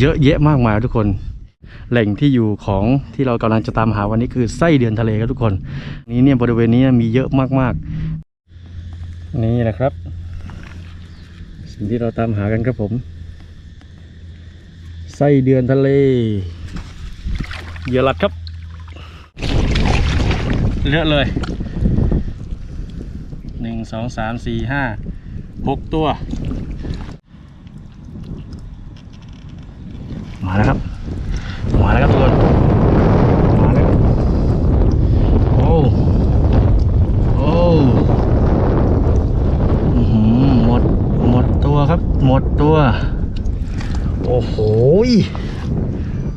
เยอะแยะมากมายทุกคน แหล่งที่อยู่ของที่เรากำลังจะตามหาวันนี้คือไส้เดือนทะเลครับทุกคน นี้เนี่ยบริเวณนี้มีเยอะมากๆ นี่แหละครับ สิ่งที่เราตามหากันครับผม ไส้เดือนทะเลเหยื่อหลัดครับเลอะเลยหนึ่งสองสามสี่ห้าหกตัว มาแล้วครับ มาแล้วครับทุกคนมาแล้วโอ้โอ้หือหมดหมดตัวครับ หมดตัว โอ้โห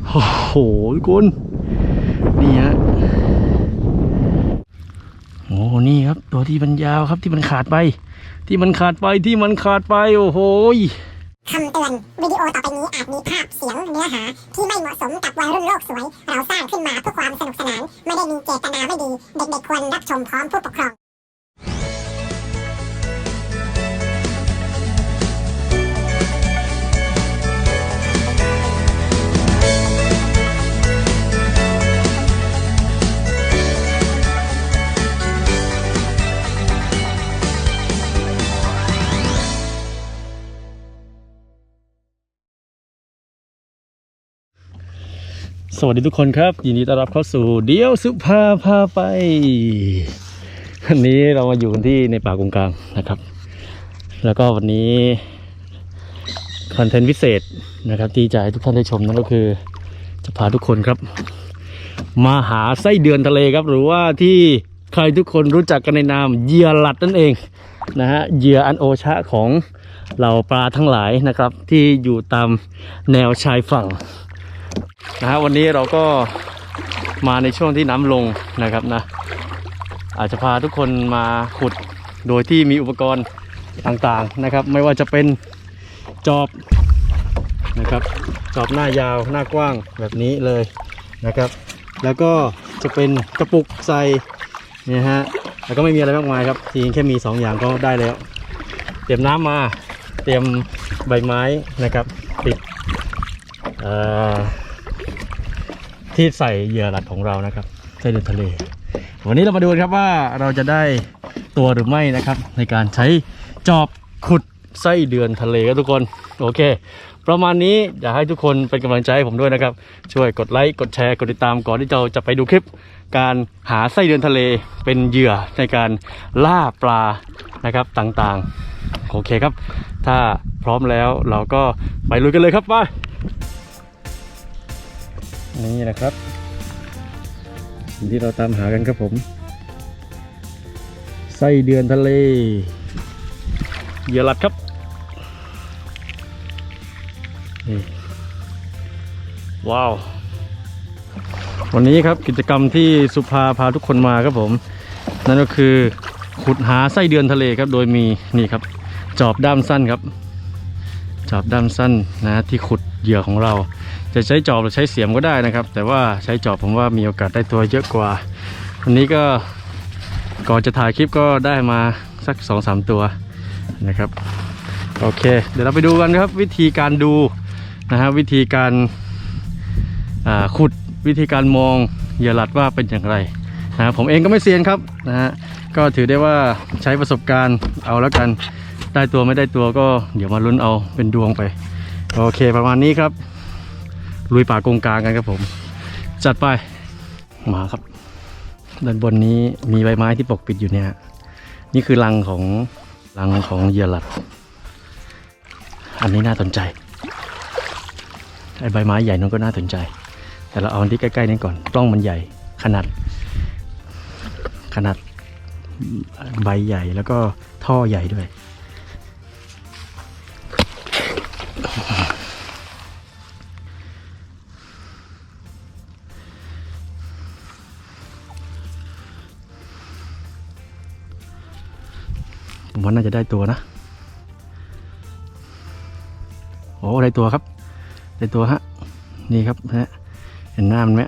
โอ้โหคุณนี่ฮะโอ้นี่ครับ ตัวที่มันยาวครับที่มันขาดไป ที่มันขาดไปที่มันขาดไป โอ้โห คำเตือน วิดีโอต่อไปนี้อาจมีภาพเสียงเนื้อหา ที่ไม่เหมาะสมกับวัยรุ่นโลกสวย เราสร้างขึ้นมาเพื่อความสนุกสนาน ไม่ได้มีเจตนาไม่ดี เด็กๆควรรับชมพร้อมผู้ปกครอง สวัสดีทุกคนครับ ยินดีต้อนรับเข้าสู่เดียวสุภาพาไปวันนี้เรามาอยู่กันที่ในป่ากงกลางนะครับ แล้วก็วันนี้คอนเทนต์พิเศษนะครับ ที่จะให้ทุกท่านได้ชมนั่นก็คือ จะพาทุกคนครับ มาหาไส้เดือนทะเลครับ หรือว่าที่ใครทุกคนรู้จักกันในนามเหยื่อหลัดนั่นเองนะฮะเหยื่ออันโอชะของเหล่าปลาทั้งหลายนะครับ ที่อยู่ตามแนวชายฝั่ง นะฮะวันนี้เราก็มาในช่วงที่น้ำลงนะครับนะ อาจจะพาทุกคนมาขุดโดยที่มีอุปกรณ์ต่างๆนะครับ ไม่ว่าจะเป็นจอบนะครับจอบหน้ายาวหน้ากว้างแบบนี้เลยนะครับ แล้วก็จะเป็นกระปุกใส่เนี่ยฮะแล้วก็ไม่มีอะไรมากมายครับทีแค่มีสองอย่างก็ได้แล้ว เตรียมน้ำมาเตรียมใบไม้นะครับ ปิดอ่อ ที่ใส่เหยื่อหลัดของเรานะครับไส้เดือนทะเล วันนี้เรามาดูครับว่าเราจะได้ตัวหรือไม่นะครับ ในการใช้จอบขุดไส้เดือนทะเลครับทุกคนโอเค ประมาณนี้อยากให้ทุกคนเป็นกำลังใจให้ผมด้วยนะครับ ช่วยกดไลค์กดแชร์กดติดตามก่อนที่เราจะไปดูคลิป การหาไส้เดือนทะเลเป็นเหยื่อในการล่าปลานะครับต่างๆ โอเคครับ ถ้าพร้อมแล้วเราก็ไปลุยกันเลยครับไป นี่นะครับสิ่งที่เราตามหากันครับผมไส้เดือนทะเลเหยื่อหลัดครับนี่ว้าว วันนี้ครับกิจกรรมที่สุภาพาทุกคนมาครับผม นั่นก็คือขุดหาไส้เดือนทะเลครับ โดยมีนี่ครับ จอบด้ามสั้นครับ จอบด้ามสั้นนะที่ขุดเหยื่อของเรา จะใช้จอบหรือใช้เสียมก็ได้นะครับ แต่ว่าใช้จอบผมว่ามีโอกาสได้ตัวเยอะกว่า วันนี้ก็ก่อนจะถ่ายคลิปก็ได้มาสัก2อสตัวนะครับ โอเค เดี๋ยวเราไปดูกันครับ วิธีการดูนะฮะวิธีการาขุดวิธีการมองเหยื่อหลัดว่าเป็นอย่างไรนะฮะผมเองก็ไม่เซียนครับนะฮะก็ถือได้ว่าใช้ประสบการณ์เอาแล้วกันได้ตัวไม่ได้ตัวก็เดี๋ยวมาลุ้นเอาเป็นดวงไป โอเคประมาณนี้ครับ ลุยป่ากงกลางกันครับผม จัดไปมาครับ ด้านบนนี้มีใบไม้ที่ปกปิดอยู่เนี่ย นี่คือรังของรังของเหยื่อหลัด อันนี้น่าสนใจไอ้ใบไม้ใหญ่นั้นก็น่าสนใจ แต่เราเอาอันที่ใกล้ๆนี้ก่อนกล้องมันใหญ่ขนาด ขนาดใบใหญ่แล้วก็ท่อใหญ่ด้วย ผมว่าน่าจะได้ตัวนะ โอ้ได้ตัวครับ ได้ตัวฮะ นี่ครับฮะเห็นหน้ามันไหม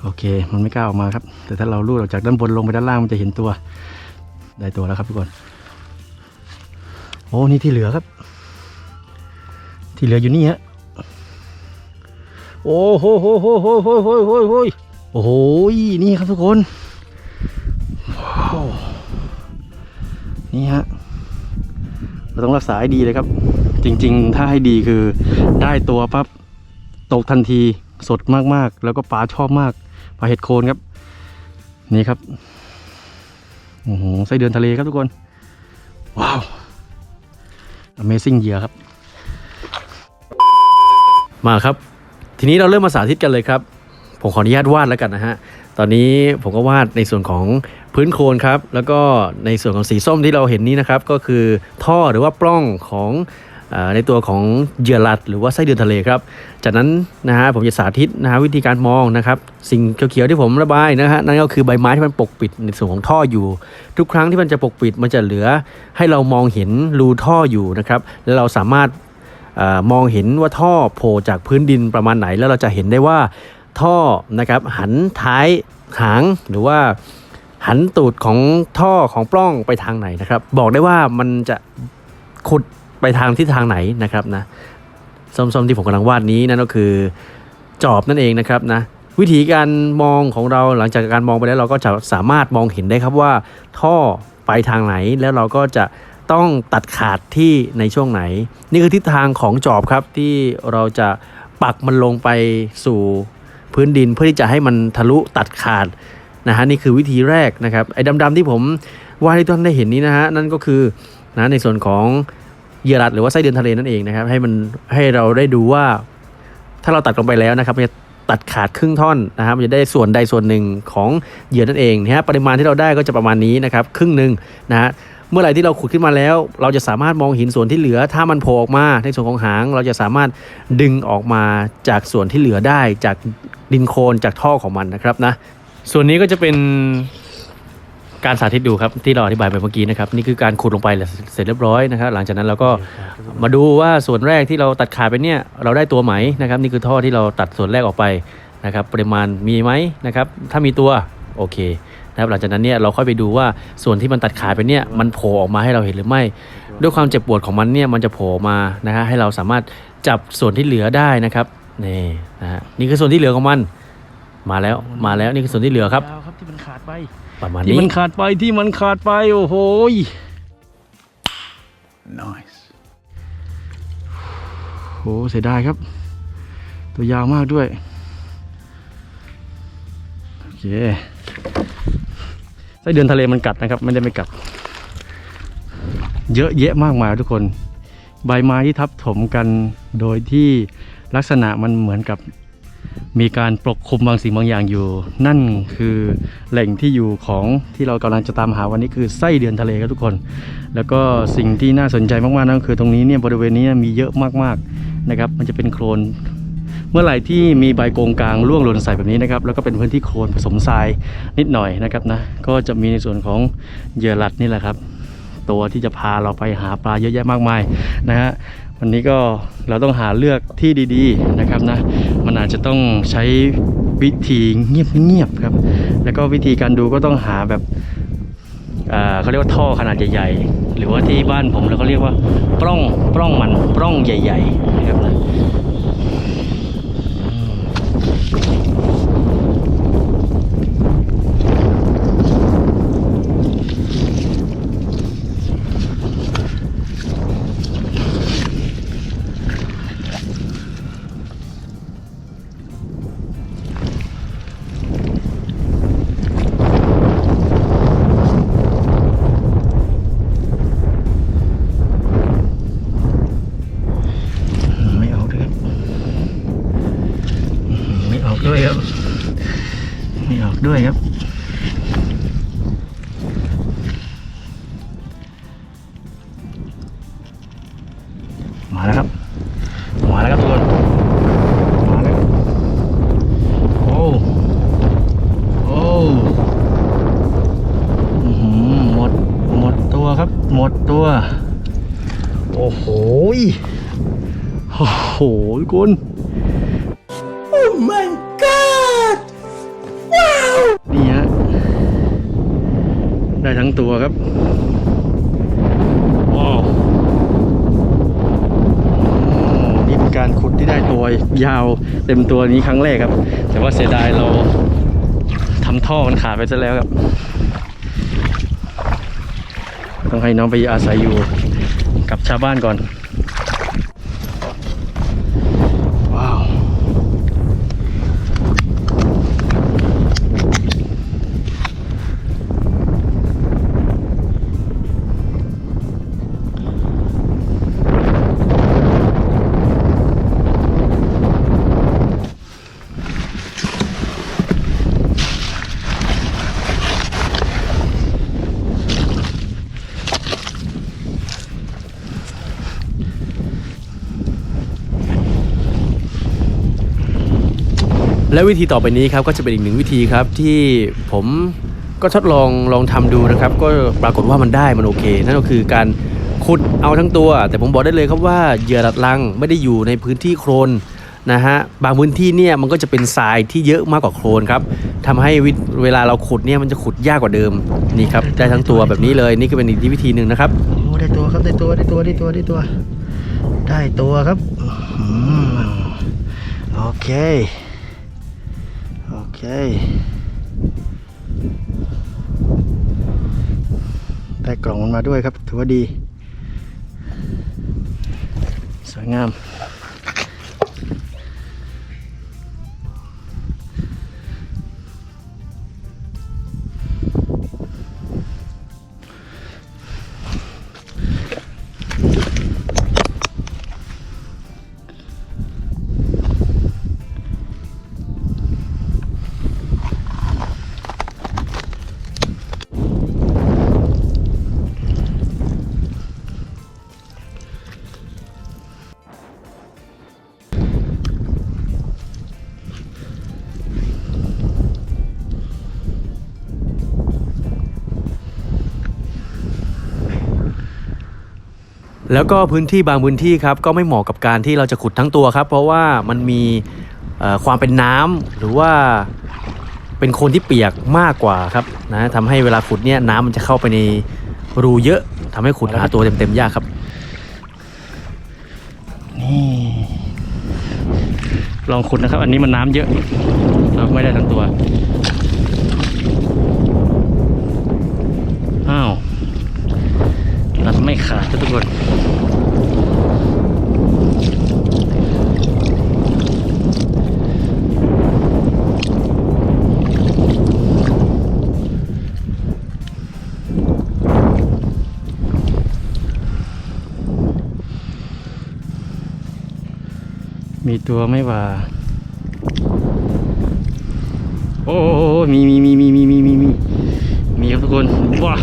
โอเค มันไม่กล้าออกมาครับ แต่ถ้าเราลูดออกจากด้านบนลงไปด้านล่างมันจะเห็นตัว ได้ตัวแล้วครับทุกคน โอ้นี่ที่เหลือครับ ที่เหลืออยู่นี่ฮะ โอ้โหโหโหโหโหโหโหโหโอ้โหนี่ครับทุกคน ว้าว นี่ฮะเราต้องรักษาให้ดีเลยครับ จริง ๆ ถ้าให้ดีคือได้ตัวปั๊บตกทันทีสดมากๆ แล้วก็ปลาชอบมากปลาเห็ดโคนครับ นี่ครับโอ้โหไส้เดือนทะเลครับทุกคน ว้าว Amazing เหยื่อครับ มาครับ ทีนี้เราเริ่มมาสาธิตกันเลยครับ ผมขออนุญาตวาดแล้วกันนะฮะ ตอนนี้ผมก็วาดในส่วนของ พื้นโคลนครับ แล้วก็ในส่วนของสีส้มที่เราเห็นนี้นะครับ ก็คือท่อหรือว่าปล้องของอในตัวของเหยื่อลัดหรือว่าไส้เดือนทะเลครับ จากนั้นนะฮะผมจะสาธิตนะฮะวิธีการมองนะครับ สิ่งเขียวๆที่ผมระบายนะฮะนั่นก็คือใบไม้ที่มันปกปิดในส่วนของท่ออยู่ ทุกครั้งที่มันจะปกปิดมันจะเหลือให้เรามองเห็นรูท่ออยู่นะครับแล้วเราสามารถอมองเห็นว่าท่อโผล่จากพื้นดินประมาณไหน แล้วเราจะเห็นได้ว่าท่อนะครับหันท้ายหางหรือว่า หันตูดของท่อของปล้องไปทางไหนนะครับ บอกได้ว่ามันจะขุดไปทางที่ทางไหนนะครับนะส้มๆที่ผมกำลังวาดนี้นั่นก็คือจอบนั่นเองนะครับนะวิธีการมองของเราหลังจากการมองไปแล้วเราก็จะสามารถมองเห็นได้ครับว่า ท่อไปทางไหนแล้วเราก็จะต้องตัดขาดที่ในช่วงไหน นี่คือทิศทางของจอบครับที่เราจะปักมันลงไปสู่พื้นดินเพื่อที่จะให้มันทะลุตัดขาด นะฮะนี่คือวิธีแรกนะครับไอ้ดำๆที่ผมวาดให้ทุกท่านได้เห็นนี้นะฮะนั่นก็คือนะในส่วนของเยื่อรัดหรือว่าไส้เดือนทะเลนั่นเองนะครับให้มันให้เราได้ดูว่า ถ้าเราตัดลงไปแล้วนะครับมันจะตัดขาดครึ่งท่อนนะครับมันจะได้ส่วนใดส่วนหนึ่งของเหยื่อนั่นเองนะฮะปริมาณที่เราได้ก็จะประมาณนี้นะครับครึ่งหนึ่งนะฮะเมื่อไหร่ที่เราขุดขึ้นมาแล้ว เราจะสามารถมองเห็นส่วนที่เหลือ ถ้ามันโผล่ออกมาในส่วนของหาง เราจะสามารถดึงออกมาจากส่วนที่เหลือได้จากดินโคลนจากท่อของมันนะครับนะ ส่วนนี้ก็จะเป็นการสาธิตดูครับที่เราอธิบายไปเมื่อกี้นะครับนี่คือการขุดลงไปเสร็จเรียบร้อยนะครับ หลังจากนั้นเราก็มาดูว่าส่วนแรกที่เราตัดขาดไปเนี่ยเราได้ตัวไหมนะครับ นี่คือท่อที่เราตัดส่วนแรกออกไปนะครับปริมาณมีไหมนะครับถ้ามีตัวโอเคนะครับหลังจากนั้นเนี่ยเราค่อยไปดูว่าส่วนที่มันตัดขาดไปเนี่ยมันโผล่ออกมาให้เราเห็นหรือไม่ ด้วยความเจ็บปวดของมันเนี่ยมันจะโผล่ออกมานะฮะให้เราสามารถจับส่วนที่เหลือได้นะครับนี่นะฮะนี่คือส่วนที่เหลือของมัน มาแล้วมาแล้วนี่คือส่วนที่เหลือครับครับที่มันขาดไปประมาณที่นี้มันขาดไปที่มันขาดไปโอ้โหย Nice. โหเสียดายครับ ตัวยาวมากด้วย โอเคไส้เดือนทะเลมันกัดนะครับ ไม่ได้ไม่กัด เยอะแยะมากมายทุกคน ใบไม้ที่ทับถมกันโดยที่ลักษณะมันเหมือนกับ มีการปกคลุมบางสิ่งบางอย่างอยู่ นั่นคือแหล่งที่อยู่ของที่เรากำลังจะตามหาวันนี้คือไส้เดือนทะเลครับทุกคน แล้วก็สิ่งที่น่าสนใจมากๆนั่นก็คือตรงนี้เนี่ยบริเวณนี้มีเยอะมากๆนะครับ มันจะเป็นโคลนเมื่อไหร่ที่มีใบโกงกลางร่วงหล่นใส่แบบนี้นะครับแล้วก็เป็นพื้นที่โคลนผสมทรายนิดหน่อยนะครับนะก็จะมีในส่วนของเหยื่อหลัดนี่แหละครับ ตัวที่จะพาเราไปหาปลาเยอะแยะมากมายนะฮะวันนี้ก็เราต้องหาเลือกที่ดีๆนะครับนะ มันอาจจะต้องใช้วิธีเงียบๆครับ แล้วก็วิธีการดูก็ต้องหาแบบเขาเรียกว่าท่อขนาดใหญ่ ๆ หรือว่าที่บ้านผมเราก็เรียกว่าปล้องปล้องมันปล้องใหญ่ๆนะครับ ออกด้วยครับไม่ออกด้วยครับมาแล้วครับ มาแล้วครับทุกคนมาแล้วโอ้โอ้อื้อหือหมดหมดตัวครับ หมดตัว โอ้โหโอ้โหคุณ Oh my ทั้งตัวครับว้าวโอ้นี่การขุดที่ได้ตัวยาวเต็มตัวนี้ครั้งแรกครับ แต่ว่าเสียดายเราทำท่อมันขาดไปซะแล้วครับ ต้องให้น้องไปอาศัยอยู่กับชาวบ้านก่อน ว้าว และวิธีต่อไปนี้ครับก็จะเป็นอีกหนึ่งวิธีครับที่ผมก็ทดลองลองทำดูนะครับ ก็ปรากฏว่ามันได้มันโอเค นั่นก็คือการขุดเอาทั้งตัว แต่ผมบอกได้เลยครับว่าเหยื่อดัดลังไม่ได้อยู่ในพื้นที่โครนนะฮะบางพื้นที่เนี่ยมันก็จะเป็นทรายที่เยอะมากกว่าโครนครับทำให้วิเวลาเราขุดเนี่ยมันจะขุดยากกว่าเดิมนี่ครับได้ทั้งตัวแบบนี้เลยนี่ก็เป็นอีกวิธีหนึ่งนะครับโอ้ได้ตัวครับได้ตัวได้ตัวได้ตัวได้ตัว ได้ตัวครับอโอเค ได้กล่องมันมาด้วยครับ ถือว่าดี สวยงาม แล้วก็พื้นที่บางพื้นที่ครับก็ไม่เหมาะกับการที่เราจะขุดทั้งตัวครับ เพราะว่ามันมีความเป็นน้ำหรือว่าเป็นโคลนที่เปียกมากกว่าครับนะทำให้เวลาขุดเนี่ยน้ำมันจะเข้าไปในรูเยอะทำให้ขุดหาตัวเต็มๆยากครับนี่ลองขุดนะครับ อันนี้มันน้ำเยอะเราไม่ได้ทั้งตัวอ้าว ไม่ขาดทุกคนมีตัวไม่ว่าโอ้โอ้โอ้ มีมีมีมีมีมีมีมีมีครับทุกคนว้า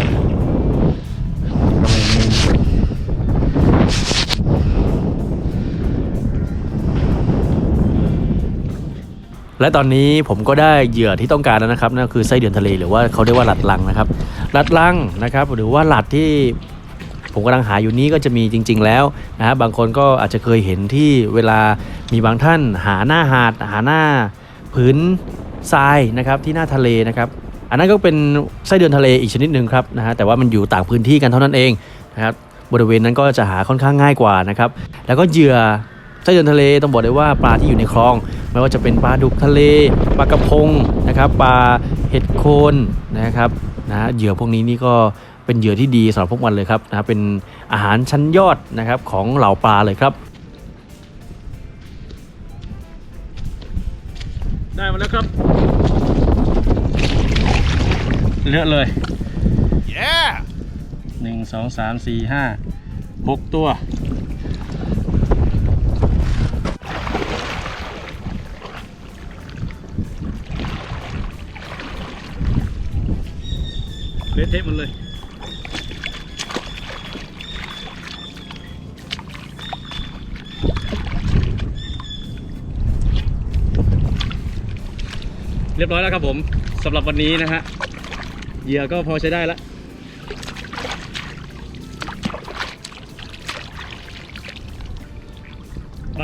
และตอนนี้ผมก็ได้เหยื่อที่ต้องการแล้วนะครับนั่นคือไส้เดือนทะเลหรือว่าเขาเรียกว่าหลัดลังนะครับหลัดลังนะครับ หรือว่าหลัดที่ผมกำลังหาอยู่นี้ก็จะมีจริง ๆ แล้วนะฮะบางคนก็อาจจะเคยเห็นที่เวลามีบางท่านหาหน้าหาดหาหน้าพื้นทรายนะครับที่หน้าทะเลนะครับ อันนั้นก็เป็นไส้เดือนทะเลอีกชนิดหนึ่งครับนะฮะแต่ว่ามันอยู่ต่างพื้นที่กันเท่านั้นเองนะครับบริเวณนั้นก็จะหาค่อนข้างง่ายกว่านะครับ แล้วก็เหยื่อ ไส้เดือนทะเลต้องบอกเลยว่าปลาที่อยู่ในคลอง ไม่ว่าจะเป็นปลาดุกทะเลปลากระพงนะครับปลาเห็ดโคนนะครับนะฮะเหยื่อพวกนี้นี่ก็เป็นเหยื่อที่ดีสำหรับพวกมันเลยครับนะฮะเป็นอาหารชั้นยอดนะครับของเหล่าปลาเลยครับได้มาแล้วครับเลือะเลยหนึ่งสองสามสี่ห้าหกตัว ละเทะหมดเลยเรียบร้อยแล้วครับผมสำหรับวันนี้นะฮะเหยื่อก็พอใช้ได้แล้วไป